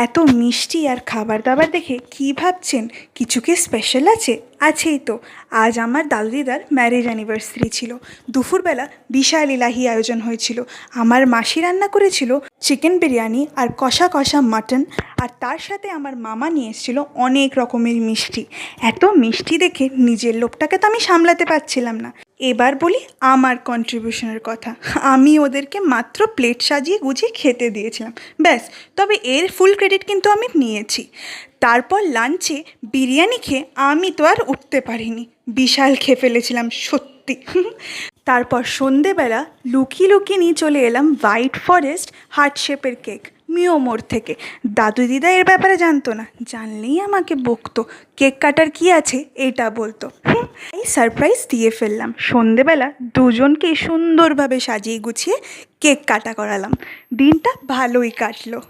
এত মিষ্টি আর খাবার দাবার দেখে কী ভাবছেন? কিছু কি স্পেশাল আছে? আছেই তো। আজ আমার দাদু দিদার ম্যারেজ অ্যানিভার্সারি ছিল। দুপুরবেলা বিশাল ইলাহি আয়োজন হয়েছিল। আমার মাসি রান্না করেছিল চিকেন বিরিয়ানি আর কষা কষা মাটন আর তার সাথে আমার মামা নিয়ে এসেছিল অনেক রকমের মিষ্টি। এত মিষ্টি দেখে নিজের লোকটাকে তো আমি সামলাতে পারছিলাম না। এবার বলি আমার কন্ট্রিবিউশনের কথা। আমি ওদেরকে মাত্র প্লেট সাজিয়ে গুছিয়ে খেতে দিয়েছিলাম। ব্যাস, তবে এর ফুল ক্রেডিট কিন্তু আমি নিয়েছি। তারপর লাঞ্চে বিরিয়ানি খেয়ে আমি তো আর উঠতে পারিনি। বিশাল খেয়ে ফেলেছিলাম, সত্যি। তারপর সন্ধেবেলা লুকিয়ে লুকিয়ে নিয়ে চলে এলাম হোয়াইট ফরেস্ট হার্ট শেপের কেক, মিও মোড় থেকে। দাদু দিদা এর ব্যাপারে জানতো না, জানলেই আমাকে বকতো, কেক কাটার কি আছে এটা বলতো। এই সারপ্রাইজ দিয়ে ফেললাম। সন্ধেবেলা দুজনকে সুন্দরভাবে সাজিয়ে গুছিয়ে কেক কাটা করালাম। দিনটা ভালোই কাটলো।